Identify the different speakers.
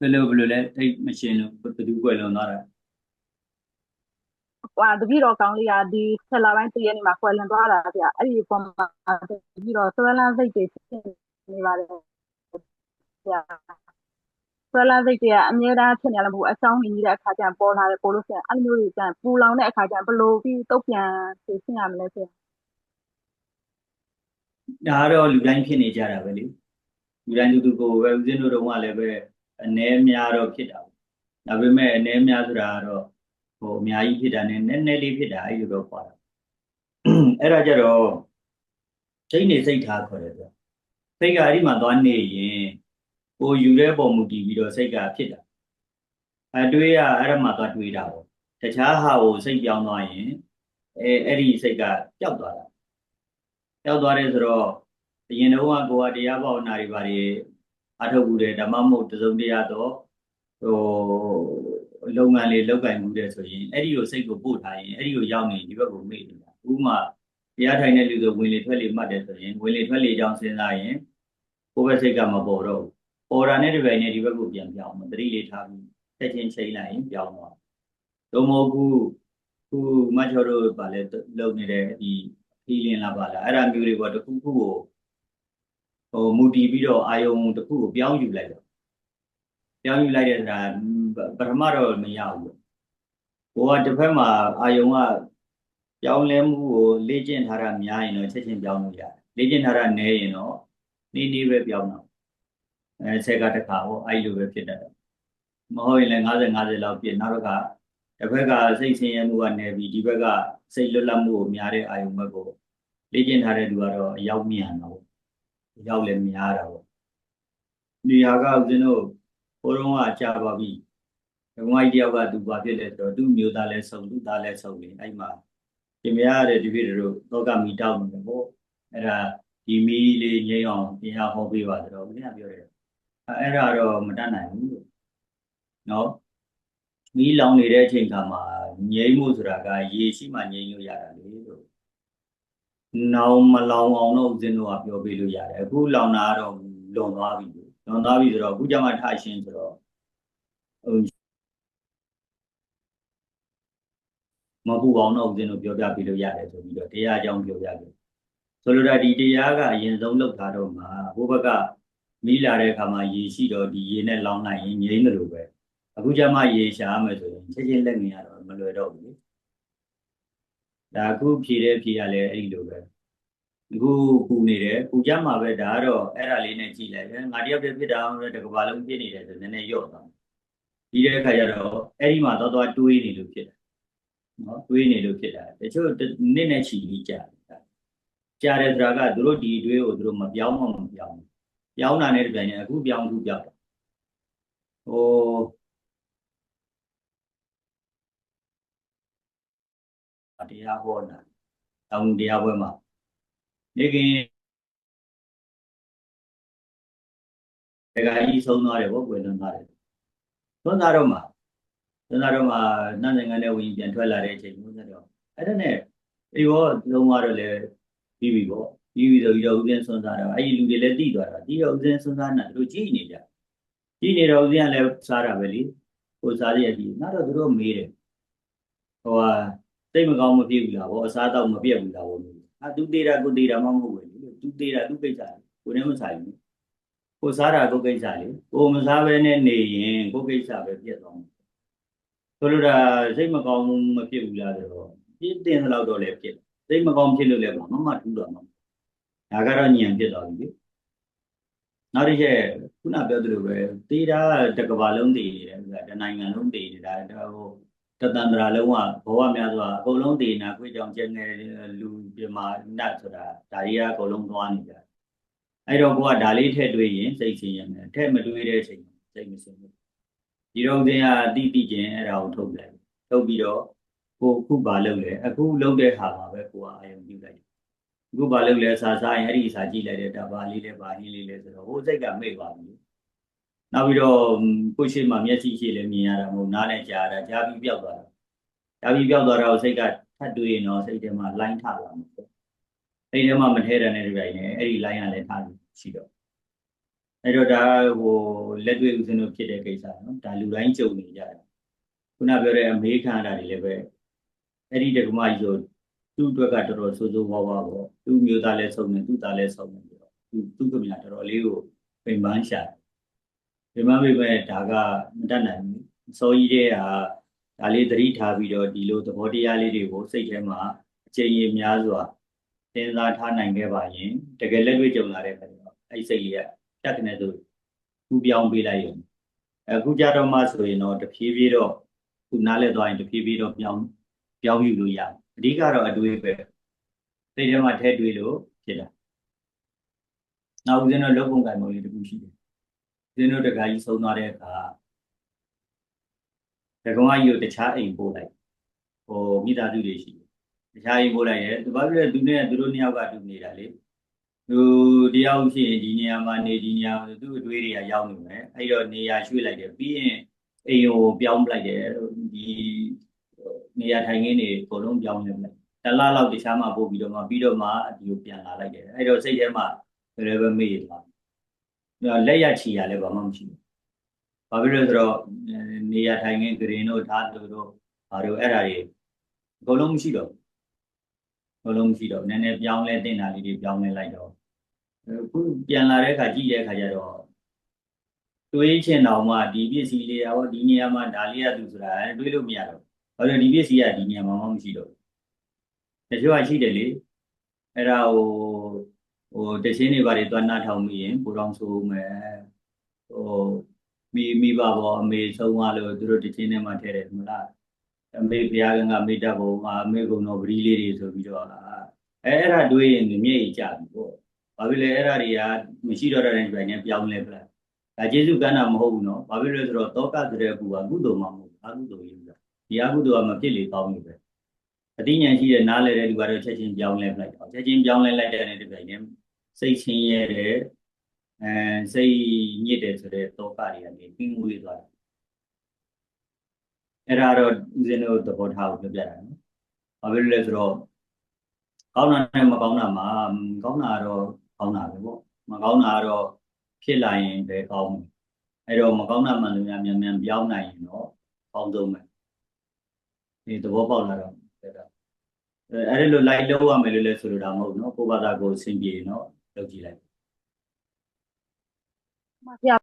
Speaker 1: ဘယ်လိုဘယ်လိုလဲထိတ်မရှင်းလို့ဘယ်သူကွယ်လွန်သွားတာ
Speaker 2: ဟွာတပည့်တော်ကောင်းလေးကဒီဆက်လာပိုင်းတည့်ရက်နေမှာကွယ်လွန်သွားတာဗျအဲ့ဒီပုံမှာတပည့်တော်ဆွဲလန်းစိတ်တွေဖြစ်နေပါတယ်ဗျဆွဲလန်းစိတ်တွေကအမြဲတမ်းဖြစ်နေရလို့အချောင်းကြီးတဲ့အခါကျရင်ပေါ်လာတယ်ပေါ်လို့ဆိုရင်အဲ့လိုမျိုးတွေကျရင်ပူလောင်တဲ့အခါကျရင်ဘယ်လိုပြီးတုတ်ပြန်ဖြေရှင်းရမလဲဗျ
Speaker 1: ဒါကတော့လူတိုင်းဖြစ်နေကြတာပဲလေလူတိုင်းတူတူကိုပဲဦးဇင်းတို့တော့ကလည်းပဲ အ ਨੇ များတော့ဖြစ်တာပေါ့ဒါပေမဲ့အ ਨੇ များဆိုတာကတော့ဟိုအများကြီးဖြစ်တာနဲ့နည်းနည်းလေးဖြစ်တာအဲ့လိုတော့ခေါ်တာအဲ့ဒါကြတော့စိတ်နေစိတ်ထားခေါ်တယ်ဆိုစိတ်ကအဲ့ဒီမှာသွားနေရင်ဟိုယူတဲ့ပုံမူတည်ပြီးတော့စိတ်ကဖြစ်တာအတွေးရအဲ့ဒါမှသွားတွေးတာပေါ့တခြားဟာကိုစိတ်ပြောင်းသွားရင်အဲအဲ့ဒီစိတ်ကပျောက်သွားတာရောက်သွားတယ်ဆိုတော့အရင်တော့ကကိုကတရားဘာဝနာတွေဘာတွေ အထုတ်ဘူးတယ်ဓမ္မမဟုတ်တစုံတရားတော့ဟိုလုပ်ငန်းလေးလုပ်ကင်မှုတယ်ဆိုရင်အဲ့ဒီကိုစိတ်ကိုပို့ထားရင်အဲ့ဒီကိုရောက်နေဒီဘက်ကိုမေ့နေတာဥပမာတရားထိုင်တဲ့လူဆိုဝင်လေထွက်လေမှတ်တယ်ဆိုရင်ဝင်လေထွက်လေကြောင်းစဉ်းစားရင်ကိုယ့်ဘက်စိတ်ကမပေါ်တော့ဘူးပေါ်တာနဲ့ဒီဘက်နဲ့ဒီဘက်ကိုပြန်ပြောင်းမတတိလေးထားပြီးတက်ချင်းချိန်လိုက်ရင်ပြောင်းသွားတော့မဟုတ်ဘူးခုမတ်ချော်တို့ဗာလဲလုံနေတဲ့ဒီ feeling လာပါလားအဲ့ဒါမျိုးတွေကတခုခုကို ဟိုမူတည်ပြီးတော့အာယုံတခုကိုပြောင်းယူလိုက်တော့ပြောင်းယူလိုက်တဲ့ဆိုတာပထမတော့မရဘူးဘိုးကတစ်ဖက်မှာအာယုံကပြောင်းလဲမှုကိုလေ့ကျင့်ထားတာများရင်တော့ချက်ချင်းပြောင်းလို့ရတယ်လေ့ကျင့်ထားတာနည်းရင်တော့နေနေပဲပြောင်းတော့အဲဆက်ကတစ်ခါဟောအဲ့လိုပဲဖြစ်တတ်တယ်မဟုတ်ရင်လည်း50 50လောက်ပြည့်နောက်တစ်ခါတစ်ဖက်ကစိတ်ဆင်းရဲမှုကနေပြီးဒီဘက်ကစိတ်လွတ်လပ်မှုကိုများတဲ့အာယုံဘက်ကိုလေ့ကျင့်ထားတဲ့လူကတော့အရောက်မြန်တော့အ ရောက်လည်းများတာပေါ့နေရာကဦးဇင်းတို့ဘိုးတော်ကကြာပါပြီဓမ္မကြီးတယောက်ကသူဘာဖြစ်လဲဆိုတော့သူ့မျိုးသားလည်းဆုံးသူ့သားလည်းဆုံးနေအဲ့မှာပြင်မရတဲ့ဒီပြည်တို့သောကမီတောက်နေတယ်ပေါ့အဲ့ဒါဒီမီလေးငိမ့်အောင်ပြင်ရဟောပေးပါဆိုတော့ဦးဇင်းကပြောတယ်အဲ့ဒါတော့မတတ်နိုင်ဘူးလို့နော်မီးလောင်နေတဲ့အချိန်ခါမှာငြိမ်းမှုဆိုတာကရေရှိမှငြိမ်းလို့ရတာလေလို့ နောင်မလောင်အောင်တော့ဦးဇင်းတို့ကပြောပေးလို့ရတယ်အခုလောင်တာကတော့လွန်သွားပြီလွန်သွားပြီဆိုတော့အခုကျမှထရှင်းဆိုတော့ဟိုမဟုတ်အောင်တော့ဦးဇင်းတို့ပြောပြပေးလို့ရတယ်ဆိုပြီးတော့တရားအကြောင်းပြောပြတယ်ဆိုလိုတာဒီတရားကအရင်ဆုံးလောက်ထားတော့မှာဘုဘကမိလာတဲ့အခါမှာရေရှိတော့ဒီရေနဲ့လောင်လိုက်ရင်ငြိမ်းတယ်လို့ပဲအခုကျမှရေရှားမယ်ဆိုရင်ချက်ချင်းလက်ငင်ရတော့မလွယ်တော့ဘူးလေ ဒါအခုဖြေတဲ့ဖြေရလဲအဲ့ဒီလိုပဲအခုပူနေတယ်ပူကြမှာပဲဒါကတော့အဲ့ဒါလေးနဲ့ကြည့်လိုက်တယ်ငါတယောက်တည်းဖြစ်တာအောင်တကဘာလုံးဖြစ်နေတယ်ဆိုနည်းနည်းရော့သွားပြီးတဲ့အခါကျတော့အဲ့ဒီမှာတော့တော့တွေးနေလို့ဖြစ်တယ်နော်တွေးနေလို့ဖြစ်တာတချို့နစ်နဲ့ချီပြီးကြာတယ်ကြာတယ်ဆိုတာကသူတို့ဒီတွေးကိုသူတို့မပြောင်းမှမပြောင်းဘူးပြောင်းတာနဲ့တပြိုင်နက်အခုပြောင်းခုပြောင်းတယ်ဟို တရားဟောတာတောင်းတရားပွဲမှာနေကင်းဒကာကြီးဆုံးသွားတယ်ဗောကွယ်လွန်သွားတယ်သွန်းသားတော့မှာသွန်းသားတော့မှာနတ်နိုင်ငံနဲ့ဝင်ပြန်ထွက်လာတဲ့အချိန်မျိုးဆက်တော့အဲ့ဒါနဲ့အေဘောလုံးသွားတော့လေပြီးပြီဗောပြီးပြီဆိုပြီးတော့ဦးဇင်းဆွန်းစားတော့အဲ့ဒီလူတွေလည်းတိသွားတာတိတော့ဦးဇင်းဆွန်းစားနေတာတို့ကြည်နေကြကြည်နေတော့ဦးဇင်းကလည်းစားတာပဲလေဟိုစားရည်ကြီးနောက်တော့သူတို့မေးတယ်ဟိုဟာ စိတ်မကောင်းမဖြစ်ဘူးလားဗောအစားတော့မပြတ်ဘူးလားဗောအာသူသေးတာကိုသေးတာမှမဟုတ်ဘူးလေသူသေးတာသူကိစ္စကိုလည်းမဆိုင်ဘူးကိုစားတာကိုကိစ္စလေကိုမစားဘဲနဲ့နေရင်ကိုကိစ္စပဲပြတ်သွားမှာဆိုလိုတာစိတ်မကောင်းမဖြစ်ဘူးလားဆိုတော့ပြင်းတင်တဲ့လောက်တော့လည်းဖြစ်စိတ်မကောင်းဖြစ်လို့လည်းမမထူးတော့မှာဒါကတော့ညံဖြစ်သွားပြီလေနောက်တစ်ချက်ခုနပြောသလိုပဲသေးတာတကဘာလုံးတည်နေတယ်ဆိုတာတနိုင်ငံလုံးတည်နေတာဟို တတန္တရာလုံးကဘဝများစွာအကုန်လုံးတည်နာခွေးကြောင်ကျဲငယ်လူပြမာနတ်ဆိုတာဒါတွေကအကုန်လုံးသွားနေကြအဲ့တော့ကိုကဒါလေးထည့်တွေးရင်စိတ်ဆင်းရဲမယ်ထည့်မတွေးတဲ့အချိန်စိတ်မဆင်းဘူးဒီတော့တင်ကတိတိကျင်အဲ့ဒါကိုထုတ်လိုက်ထုတ်ပြီးတော့ကိုခုဘာလုပ်လဲအခုလုပ်တဲ့ဟာပါပဲကိုကအာရုံပြုလိုက်အခုဘာလုပ်လဲစာစားရင်အဲ့ဒီစာကြည့်လိုက်တဲ့တဘာလေးလဲဘာဟင်းလေးလဲဆိုတော့ဟိုစိတ်ကမေ့ပါဘူး နောက်ပြီးတော့ကိုရှိမှမျက်စိရှိလည်းမြင်ရတာမဟုတ်နားနဲ့ကြားရတာကြားပြီးပြောက်သွားတာကြားပြီးပြောက်သွားတာကိုစိတ်ကထပ်တွေးရင်တော့စိတ်ထဲမှာလိုင်းထလာမှာပေါ့စိတ်ထဲမှာမထဲတဲ့တဲ့ပြိုင်နဲ့အဲ့ဒီလိုင်းကလည်းထားရှိတော့အဲ့တော့ဒါဟိုလက်တွေ့ဦးဇင်းတို့ဖြစ်တဲ့ကိစ္စနော်ဒါလူတိုင်းကြုံနေကြတယ်ခုနပြောတဲ့အမေခံရတာတွေလည်းပဲအဲ့ဒီတက္ကမကြီးဆိုသူ့အတွက်ကတော်တော်ဆိုးဆိုးဝါးဝါးပေါ့သူ့မျိုးသားလည်းဆုံးတယ်သူ့သားလည်းဆုံးတယ်ပြီးတော့သူသူ့ကမြတော်တော်လေးကိုပိန်ပန်းရှာတယ် ပိန်ပန်းပိပဲဒါကမတတ်နိုင်ဘူးအစောကြီးတဲ့ဟာဒါလေးသတိထားပြီးတော့ဒီလိုသဘောတရားလေးတွေကိုစိတ်ထဲမှာအကျဉ်းရများစွာစဉ်းစားထားနိုင်ခဲ့ပါရင်တကယ်လက်တွေ့ကြုံလာတဲ့အခါကျတော့အဲ့ဒီစိတ်လေးကတက်ကနေဆိုကူပြောင်းပေးလိုက်ရုံအခုကြတော့မှဆိုရင်တော့တဖြည်းဖြည်းတော့ခုနားလဲသွားရင်တဖြည်းဖြည်းတော့ပြောင်းပြောင်းယူလို့ရတယ်အဓိကတော့အတွေးပဲစိတ်ထဲမှာထဲတွေးလို့ဖြစ်တာနောက်ဦးဇင်းတို့လုပ်ပုံကံပုံလေးတစ်ခုရှိတယ် ဦးဇင်းတို့တခါကြီးဆုံးသွားတဲ့အခါတကောင်ကြီးကိုတခြားအိမ်ပို့လိုက်ဟိုမိသားစုတွေရှိတယ်တခြားအိမ်ပို့လိုက်ရဲ့သူဘာဖြစ်လဲသူနဲ့သူတို့နှစ်ယောက်ကတူနေတာလေသူတယောက်ရှိရင်ဒီနေရာမှာနေဒီနေရာမှာသူ့အတွေးတွေကရောက်နေမယ်အဲ့တော့နေရာရွှေ့လိုက်တယ်ပြီးရင်အိမ်ကိုပြောင်းလိုက်တယ်ဒီနေရာထိုင်ခင်းတွေအကုန်လုံးပြောင်းနေလိုက်တလားလောက်တခြားမှာပို့ပြီးတော့မှပြီးတော့မှဒီကိုပြန်လာလိုက်တယ်အဲ့တော့စိတ်ထဲမှာလည်းပဲမေ့သွား လက်ရချီရလည်းဘာမှမရှိဘူးဘာဖြစ်လို့ဆိုတော့နေရာထိုင်ခင်းဂရင်တို့ဓာတ်တို့တို့ဘာတို့အဲ့ဒါတွေအကုန်လုံးမရှိတော့အကုန်လုံးမရှိတော့နည်းနည်းပြောင်းလဲတင်တာလေးတွေပြောင်းလဲလိုက်တော့အခုပြန်လာတဲ့အခါကြည့်တဲ့အခါကျတော့တွေးချင်တော့မှဒီပစ္စည်းလေးရောဒီနေရာမှာဒါလေးရသူဆိုတာတွေးလို့မရတော့ဘာလို့ဒီပစ္စည်းကဒီနေရာမှာမှမရှိတော့တချို့ကရှိတယ်လေအဲ့ဒါဟို ဟိုတချင်းတွေဘာတွေသွားနားထောင်ပြီးရင်ပူတော်ဆိုမယ်ဟိုမိမိဘဘောအမေဆုံးသွားလို့သူတို့တချင်းထဲမှာထည့်တယ်မလားအမေဘုရားကငါမေတ္တာဘုံအမေကုံတော်ပရိလေးတွေဆိုပြီးတော့အဲအဲ့ဒါတွေးရင်မျက်ရည်ကျပြီပေါ့ဘာဖြစ်လဲအဲ့ဒါတွေကမရှိတော့တဲ့တိုင်းနဲ့ပြောင်းလဲပလားဒါကျေစုကမ်းတာမဟုတ်ဘူးနော်ဘာဖြစ်လဲဆိုတော့တောကဆိုတဲ့အကူကကုသိုလ်မှမဟုတ်ဘူးအကုသိုလ်ကြီးဆိုတာဒီအကုသိုလ်ကမဖြစ်လေကောင်းလို့ပဲအတိညာရှိတဲ့နားလဲတဲ့လူကတော့ချက်ချင်းပြောင်းလဲပလိုက်တော့ချက်ချင်းပြောင်းလဲလိုက်တဲ့တဲ့ပြိုင်နဲ့ စိတ်ချင်းရဲတဲ့အဲစိတ်ညစ်တယ်ဆိုတဲ့တောကတွေကနေပြီးငွေသွားတယ်အဲ့ဒါတော့ဦးဇင်းတို့သဘောထားကိုပြောပြတာနော်ဘာဖြစ်လို့လဲဆိုတော့ကောင်းတာနဲ့မကောင်းတာမှာကောင်းတာကတော့ကောင်းတာပဲပေါ့မကောင်းတာကတော့ဖြစ်လာရင်ပဲကောင်းတယ်အဲ့တော့မကောင်းတာမှန်လို့များမြန်မြန်ပြောင်းနိုင်ရင်တော့ကောင်းဆုံးပဲဒီသဘောပေါက်လာတော့အဲ့ဒါအဲ့ဒါလိုလိုက်လို့ရမယ်လို့လဲဆိုလိုတာမဟုတ်နော်ကိုယ့်ဘာသာကိုယ်အဆင်ပြေနော် လုပ်ကြည့်လိုက်
Speaker 2: ဆရာ